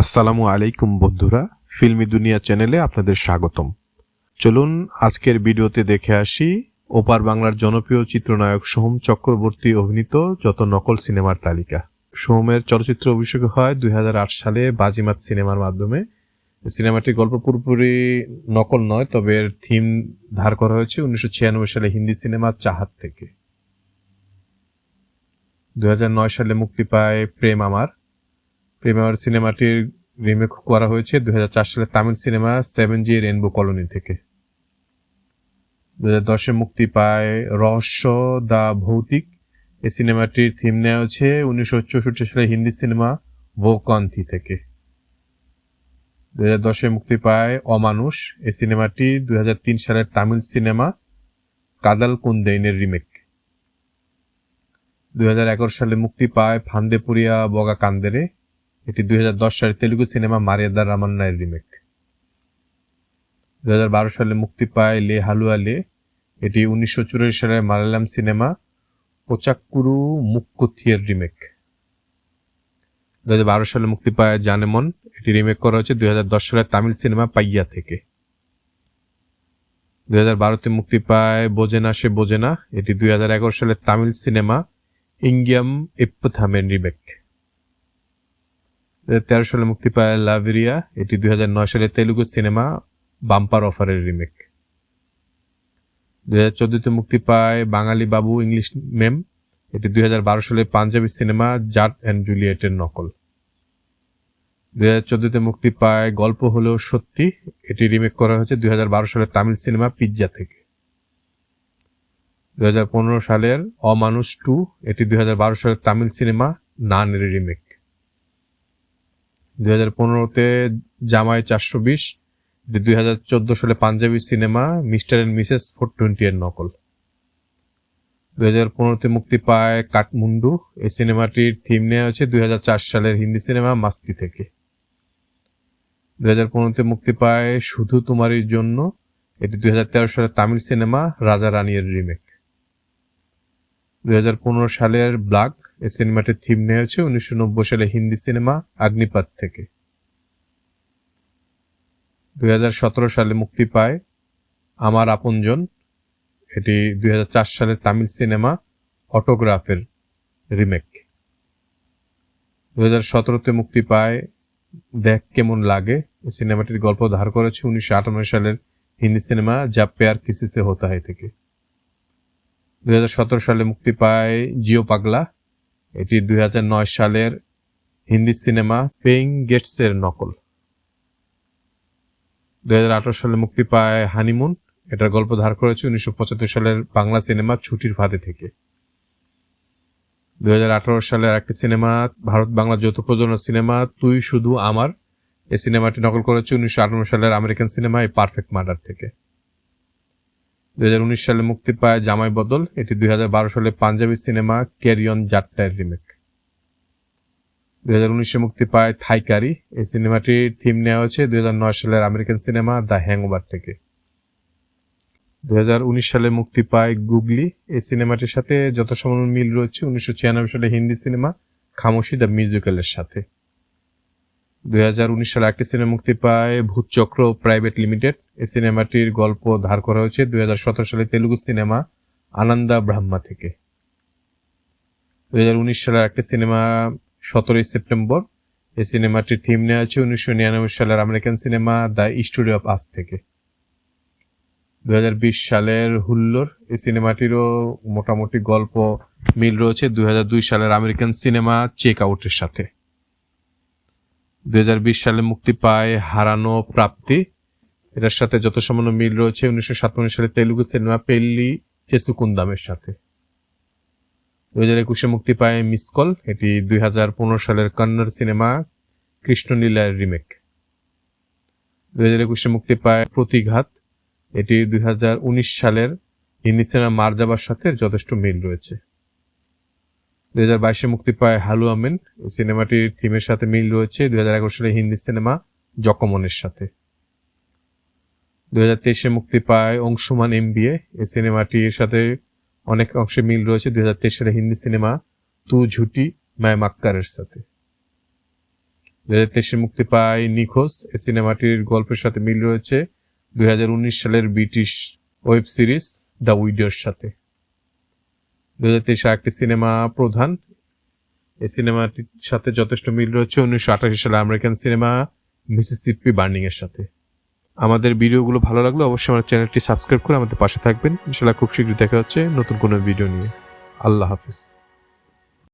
আসসালামু আলাইকুম বন্ধুরা, ফিল্মি দুনিয়া চ্যানেলে আপনাদের স্বাগতম। চলুন আজকের ভিডিওতে দেখে আসি ওপার বাংলার জনপ্রিয় চিত্রনায়ক সোহম চক্রবর্তী অভিনীত যত নকল সিনেমার তালিকা। সোহমের চলচ্চিত্র অভিষেক হয় দু হাজার আট সালে বাজিমাত সিনেমার মাধ্যমে। সিনেমাটির গল্প পুরোপুরি নকল নয়, তবে এর থিম ধার করা হয়েছে উনিশশো ছিয়ানব্বই সালে হিন্দি সিনেমা চাহাত থেকে। দুই হাজার নয় সালে মুক্তি পায় প্রেম আমার। প্রেমার সিনেমাটির রিমেক করা হয়েছে। দুই সালে Tamil cinema seven G rainbow colony থেকে। দুই হাজার দশে মুক্তি পায় রহস্য দা ভৌতিক। এই সিনেমাটির থিম নেওয়া হয়েছে উনিশশো চৌষট্টি সালে হিন্দি সিনেমা ভোকান্তি থেকে। দু হাজার দশে মুক্তি পায় অমানুষ। এই সিনেমাটি দু তিন সালের তামিল সিনেমা কাদাল কুন্দেইনের রিমেক। দুই হাজার এগারো সালে মুক্তি পায় ফান্দেপুরিয়া বগা কান্দেরে। এটি দুই হাজার দশ সালে তেলুগু সিনেমা মারিয়াদা রামান্নায়ের রিমেক। দুই হাজার বারো সালে মুক্তি পায় লে হালুয়া লে। এটি উনিশশো সালে মালায়ালাম সিনেমা পোচাক্কুরু মুক্কুথিয়ের রিমেক। দুই হাজার বারো সালে মুক্তি পায় জানেমন। এটি রিমেক করা হয়েছে দুই হাজার দশ সালে তামিল সিনেমা পাইয়া থেকে। দুই হাজার বারোতে মুক্তি পায় বোজেনা সে বোজেনা এটি দুই হাজার এগারো সালে তামিল সিনেমা ইঙ্গিয়াম ইপ্পথামের রিমেক। তেরো সালে মুক্তি পায় লাভেরিয়া এটি দুই হাজার নয় সালে তেলুগু সিনেমা বাম্পার অফারের রিমেক। দুই হাজার চোদ্দতে মুক্তি পায় বাঙালি বাবু ইংলিশ মেম। এটি দুই হাজার বারো সালে পাঞ্জাবি সিনেমা জাট অ্যান্ড জুলিয়েটের নকল। দুই হাজার চোদ্দতে মুক্তি পায় গল্প হলেও সত্যি। এটি রিমেক করা হয়েছে দুই হাজার বারো সালের তামিল সিনেমা পিৎজা থেকে। দুই হাজার পনেরো সালের অমানুষ টু, এটি দুই হাজার বারো সালের তামিল সিনেমা নানের রিমেক। দুই হাজার পনেরোতে জামাই চারশো বিশ দুই হাজার চোদ্দ সালে Punjabi cinema, Mr and Mrs four twenty এর নকল। দুই হাজার পনেরোতে মুক্তি পায় কাঠমুন্ডু, এই সিনেমাটির থিম নেওয়া হয়েছে দুই হাজার চার সালের হিন্দি সিনেমা মাস্তি থেকে। দুই হাজার পনেরোতে মুক্তি পায় শুধু তোমারই জন্য, এটি দুই হাজার তেরো সালের তামিল সিনেমা, রাজা রানীর রিমেক দুই হাজার পনেরো সালের ব্লাক এই সিনেমাটির থিম নেওয়া হয়েছে উনিশশো নব্বই সালে হিন্দি সিনেমা আগ্নিপাত থেকে। দুই হাজার সতেরো সালে মুক্তি পায় আমার আপনজন। এটি দুই সালের তামিল সিনেমা অটোগ্রাফের রিমেক। দুই হাজার সতেরোতে মুক্তি পায় দেখ কেমন লাগে। সিনেমাটির গল্প ধার করেছে উনিশশো আটানব্বই সালের হিন্দি সিনেমা যা পেয়ার কিসিসে হতা হয় থেকে। দুই হাজার সতেরো সালে মুক্তি পায় জিও পাগলা। এটি দুই হাজার নয় সালের হিন্দি সিনেমা পেইং গেটসের নকল। দুই হাজার আঠারো সালে মুক্তি পায় হানিমুন। এটার গল্প ধার করেছে উনিশশো পঁচাত্তর সালের বাংলা সিনেমা ছুটির ফাঁদে থেকে। দুই হাজার আঠারো সালের একটি সিনেমা, ভারত বাংলা যৌথ প্রযোজনা সিনেমা, তুই শুধু আমার। এই সিনেমাটি নকল করেছে উনিশশো সালের আমেরিকান সিনেমা এই পারফেক্ট মার্ডার থেকে। দুই সালে মুক্তি পায় জামাই বদল। এটি দুই হাজার বারো সালে পাঞ্জাবি সিনেমা ক্যারিয়ন জাট্টায়ের রিমেক। দুই হাজার মুক্তি পায় থাইকারি। এই সিনেমাটির থিম নেওয়া হয়েছে দুই হাজার নয় সালের আমেরিকান সিনেমা দ্য হ্যাংওভার থেকে। দুই হাজার উনিশ সালে মুক্তি পায় গুগলি। এই সিনেমাটির সাথে যত সমান মিল রয়েছে, উনিশশো ছিয়ানব্বই সালে হিন্দি সিনেমা খামোশি দ্য মিউজিক্যালের সাথে। দুই হাজার উনিশ সালে একটি সিনেমা মুক্তি পায় ভূতচক্র প্রাইভেট লিমিটেড। এই সিনেমাটির গল্প ধার করা হয়েছে দুই সালে তেলুগু সিনেমা আনন্দা ব্রাহ্মা থেকে। দু হাজার উনিশ সালের একটি সিনেমা সতেরোই সেপ্টেম্বর। এই সিনেমাটির থিম নেওয়া আছে উনিশশো নিরানব্বই সালের American cinema the story of us থেকে। দুই হাজার বিশ সালের হুল্লোর এই সিনেমাটিরও মোটামুটি গল্প মিল রয়েছে। দুই হাজার দুই সালের আমেরিকান সিনেমা চেক আউটের সাথে। দুই সালে মুক্তি পায় হারানো প্রাপ্তি। এটার সাথে যত সামান্য মিল রয়েছে, উনিশশো সালে তেলুগু সিনেমা পেল্লি চেসুকুন্দামের সাথে। দুই হাজার একুশে মুক্তি পায় মিসকল এটি দুই হাজার পনেরো সালের কন্নড় সিনেমা কৃষ্ণলীলার রিমেক। দুই হাজার একুশে মুক্তি পায় প্রতিঘাত, এটি দুই হাজার উনিশ সালের হিন্দি সিনেমা মারজাবার সাথে যথেষ্ট মিল রয়েছে। দুই হাজার বাইশে মুক্তি পায় হালু আমেন। সিনেমাটির থিমের সাথে মিল রয়েছে দুই হাজার এগারো সালে হিন্দি সিনেমা জকমনের সাথে। দুই হাজার তেইশে মুক্তি পায় অংশুমান এম বিএ এই সিনেমাটির সাথে অনেক অংশে মিল রয়েছে দুই হাজার তেইশ সালে হিন্দি সিনেমা তু ঝুটি, মায় মাক্কারের সাথে। দু হাজার তেইশে মুক্তি পায় নিখোঁজ। এই সিনেমাটির গল্পের সাথে মিল রয়েছে দুই হাজার উনিশ সালের ব্রিটিশ ওয়েব সিরিজ দ্য উইডোর সাথে। দু হাজার তেইশে একটি সিনেমা প্রধান। এই সিনেমাটির সাথে যথেষ্ট মিল রয়েছে। উনিশশো আঠাশি সালে আমেরিকান সিনেমা মিসিসিপি বার্নিং এর সাথে। আমাদের ভিডিওগুলো ভালো লাগল অবশ্যই আমার চ্যানেলটি সাবস্ক্রাইব করে আমাদের পাশে থাকবেন। ইনশাল্লাহ খুব শীঘ্রই দেখা হচ্ছে নতুন কোনো ভিডিও নিয়ে। আল্লাহ হাফিজ।